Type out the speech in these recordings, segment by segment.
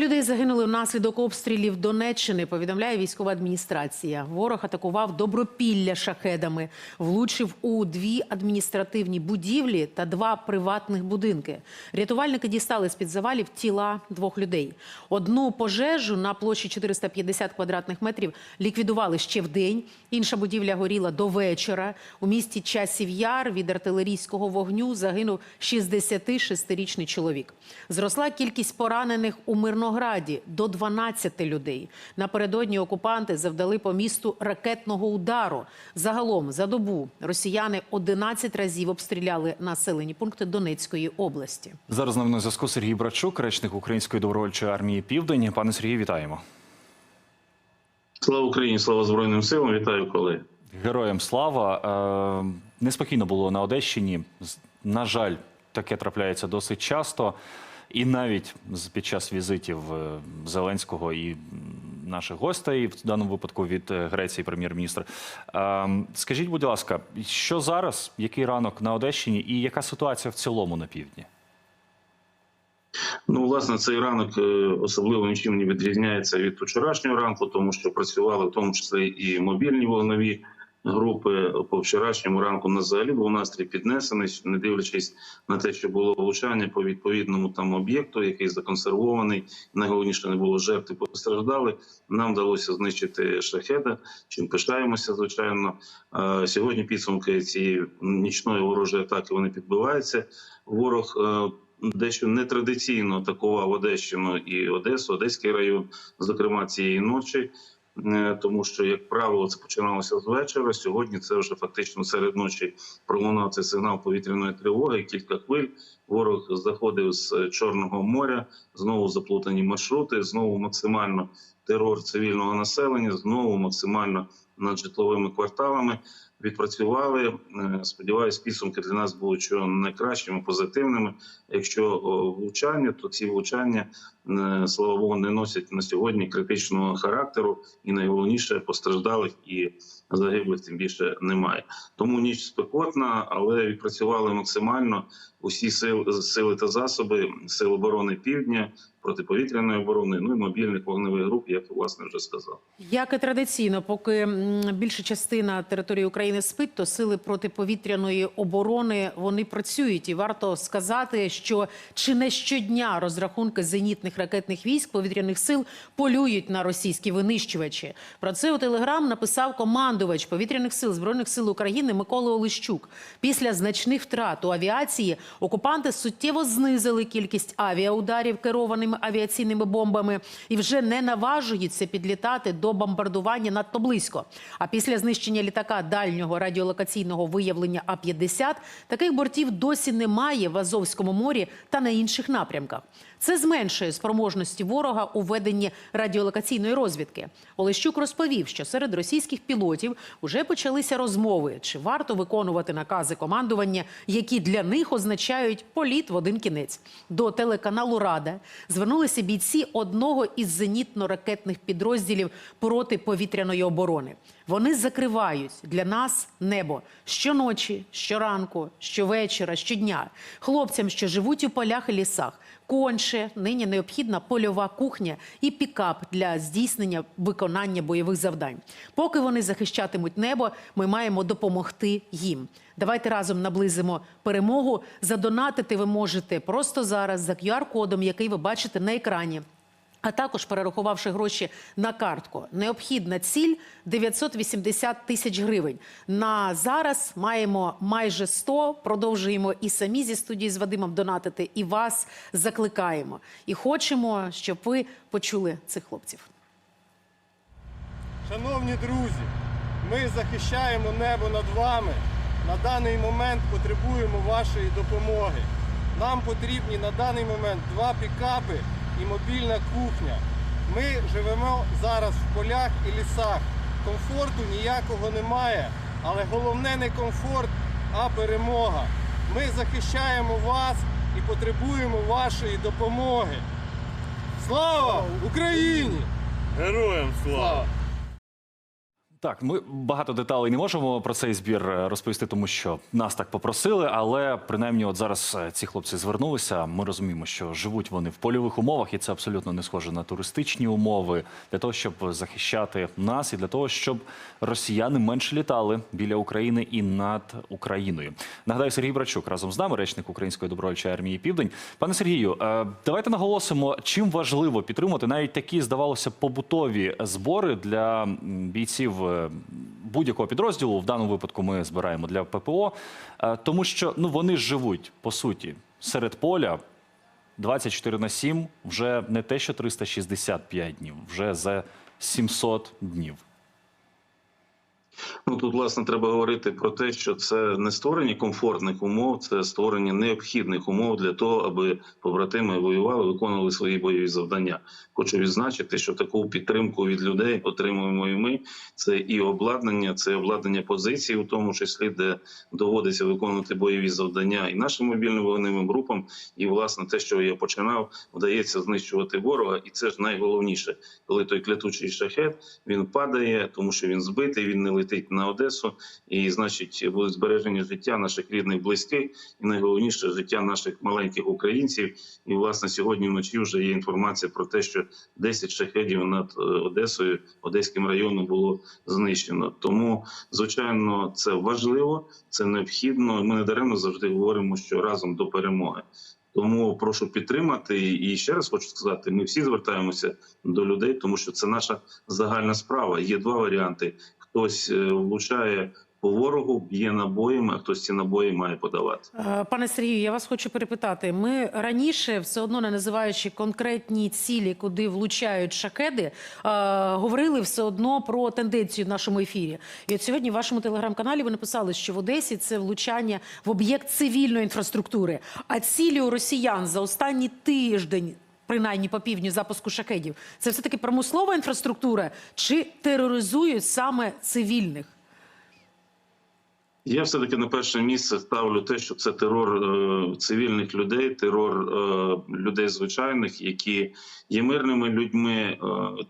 людей загинули внаслідок обстрілів Донеччини. Повідомляє військова адміністрація. Ворог атакував добропілля шахедами, влучив у дві адміністративні будівлі та два приватних будинки. Рятувальники дістали з під завалів тіла двох людей. Одну пожежу на площі 450 квадратних метрів ліквідували ще в день. Інша будівля горіла до вечора. У місті Часів Яр від артилерійського вогню загинув 66-річний чоловік. Зросла кількість поранених у Мирнограді до 12 людей. Напередодні окупанти завдали по місту ракетного удару. Загалом за добу росіяни 11 разів обстріляли населені пункти Донецької області. Зараз на на зв'язку Сергій Брачук, речник Української добровольчої армії Південь. Пане Сергію, вітаємо. Слава Україні, слава Збройним силам. Вітаю колеги. Героям слава. Е, Неспокійно було на Одещині. На жаль, таке трапляється досить часто. І навіть під час візитів е, Зеленського і наших гостей, в даному випадку від е, Греції, прем'єр-міністр. Е, Скажіть, будь ласка, що зараз, який ранок на Одещині, і яка ситуація в цілому на півдні? Ну, власне, цей ранок е, особливо нічим не відрізняється від вчорашнього ранку, тому що працювали в тому числі і мобільні вогнові групи. По вчорашньому ранку на взагалі був настрій піднесений, не дивлячись на те, що було влучання по відповідному там об'єкту, який законсервований. Найголовніше не було жертв постраждали. Нам вдалося знищити шахеда, чим пишаємося, звичайно. Сьогодні підсумки цієї нічної ворожої атаки вони підбиваються. Ворог. е, дещо нетрадиційно атакував Одещину і Одесу, Одеський район, зокрема цієї ночі. Е, Тому що, як правило, це починалося з вечора. Сьогодні це вже фактично серед ночі пролунав цей сигнал повітряної тривоги. Кілька хвиль ворог заходив з Чорного моря. Знову заплутані маршрути. Знову максимально терор цивільного населення. Знову максимально над житловими кварталами відпрацювали. Е, Сподіваюсь, підсумки для нас будуть що найкращими, позитивними. Якщо влучання, то ці влучання, е, слава Богу, не носять на сьогодні критичного характеру, і найголовніше постраждалих і загиблих тим більше немає. Тому ніч спекотна, але відпрацювали максимально усі сили, сили та засоби сил оборони півдня, протиповітряної оборони, ну і мобільних вогневих груп, як я, власне вже сказав. Як і традиційно, поки більша частина території України спить, то сили протиповітряної оборони вони працюють. І варто сказати, що чи не щодня розрахунки зенітних ракетних військ повітряних сил полюють на російські винищувачі. Про це у телеграм написав командувач повітряних сил збройних сил України Микола Олещук. Після значних втрат у авіації окупанти суттєво знизили кількість авіаударів керованими авіаційними бомбами і вже не наважуються підлітати до бомбардування надто близько. А після знищення літака дальнього радіолокаційного виявлення А-50 таких бортів досі немає в Азовському морі та на інших напрямках. Це зменшує спроможності ворога у веденні радіолокаційної розвідки. Олещук розповів, що серед російських пілотів вже почалися розмови, чи варто виконувати накази командування, які для них означають політ в один кінець. До телеканалу Рада звернулися бійці одного із зенітно-ракетних підрозділів протиповітряної оборони. Вони закривають для нас небо щоночі, щоранку, щовечора, щодня. Хлопцям, що живуть у полях і лісах, конче нині необхідна польова кухня і пікап для здійснення виконання бойових завдань. Поки вони захищатимуть небо, ми маємо допомогти їм. Давайте разом наблизимо перемогу. Задонатити ви можете просто зараз за QR-кодом, який ви бачите на екрані. А також перерахувавши гроші на картку. Необхідна ціль 980 тисяч гривень. На зараз маємо майже 100, Продовжуємо і самі зі студії з Вадимом донатити, і вас закликаємо. І хочемо, щоб ви почули цих хлопців. Шановні друзі, ми захищаємо небо над вами. На даний момент потребуємо вашої допомоги. Нам потрібні на даний момент два пікапи і мобільна кухня. Ми живемо зараз в полях і лісах. Комфорту ніякого немає, але головне не комфорт, а перемога. Ми захищаємо вас і потребуємо вашої допомоги. Слава Україні! Героям слава! Так, ми багато деталей не можемо про цей збір е, розповісти, тому що нас так попросили. Але принаймні, от зараз е, ці хлопці звернулися. Ми розуміємо, що живуть вони в польових умовах, і це абсолютно не схоже на туристичні умови для того, щоб захищати нас, і для того, щоб росіяни менше літали біля України і над Україною. Нагадаю, Сергій Брачук разом з нами, речник Української добровольчої армії Південь. Пане Сергію, е, давайте наголосимо, чим важливо підтримувати навіть такі, здавалося, побутові збори для бійців будь-якого підрозділу. В даному випадку ми збираємо для ППО, е, тому що ну вони живуть по суті серед поля. 24 на 7 вже не те, що 365 днів, вже за 700 днів. Ну тут власне треба говорити про те, що це не створення комфортних умов, це створення необхідних умов для того, аби побратими воювали, виконували свої бойові завдання. Хочу відзначити, що таку підтримку від людей отримуємо і ми. Це і обладнання, це обладнання позицій, у тому числі, де доводиться виконувати бойові завдання, і нашим мобільним вогневим групам. І власне те, що я починав, вдається знищувати ворога, і це ж найголовніше, коли той клятучий шахет він падає, тому що він збитий, він не летить на Одесу, і значить буде збереження життя наших рідних, близьких, і найголовніше життя наших маленьких українців. І власне сьогодні вночі вже є інформація про те, що 10 шахедів над е, Одесою, Одеським районом було знищено. Тому, звичайно, це важливо, це необхідно. Ми не даремно завжди говоримо, що разом до перемоги. Тому прошу підтримати і ще раз хочу сказати: ми всі звертаємося до людей, тому що це наша загальна справа. Є два варіанти: хтось е, влучає по ворогу, б'є набоями, а хтось ці набої має подавати. Е, Пане Сергію, я вас хочу перепитати. Ми раніше, все одно не називаючи конкретні цілі, куди влучають шахеди, е, говорили все одно про тенденцію в нашому ефірі. І от сьогодні в вашому телеграм-каналі ви написали, що в Одесі це влучання в об'єкт цивільної інфраструктури. А цілі у росіян за останній тиждень. Принаймні по півдню запуску шахедів, це все таки промислова інфраструктура чи тероризують саме цивільних? Я все таки на перше місце ставлю те, що це терор е, цивільних людей, терор е, людей звичайних, які є мирними людьми. Е,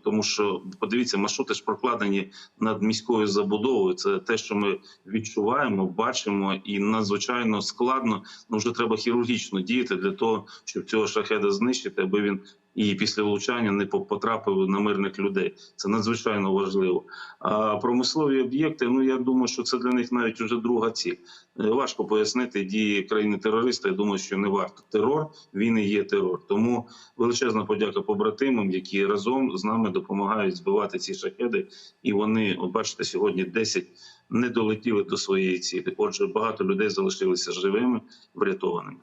тому що подивіться, маршрути ж прокладені над міською забудовою. Це те, що ми відчуваємо, бачимо, і надзвичайно складно. Ну вже треба хірургічно діяти для того, щоб цього шахеда знищити, аби він і після влучання не по- потрапив на мирних людей. Це надзвичайно важливо. А промислові об'єкти, ну я думаю, що це для них навіть вже друга ціль. Е, Важко пояснити дії країни-терориста. Я думаю, що не варто. Терор він і є терор. Тому величезна подяка побратимам, які разом з нами допомагають збивати ці шахеди. І вони, от бачите, сьогодні 10 не долетіли до своєї цілі. Отже, багато людей залишилися живими, врятованими.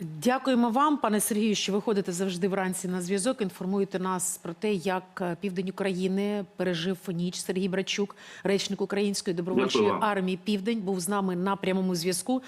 Дякуємо вам, пане Сергію, що виходите завжди вранці на зв'язок. Інформуєте нас про те, як е, південь України пережив ніч. Сергій Брачук, речник Української добровольчої Дякую армії Південь, був з нами на прямому зв'язку.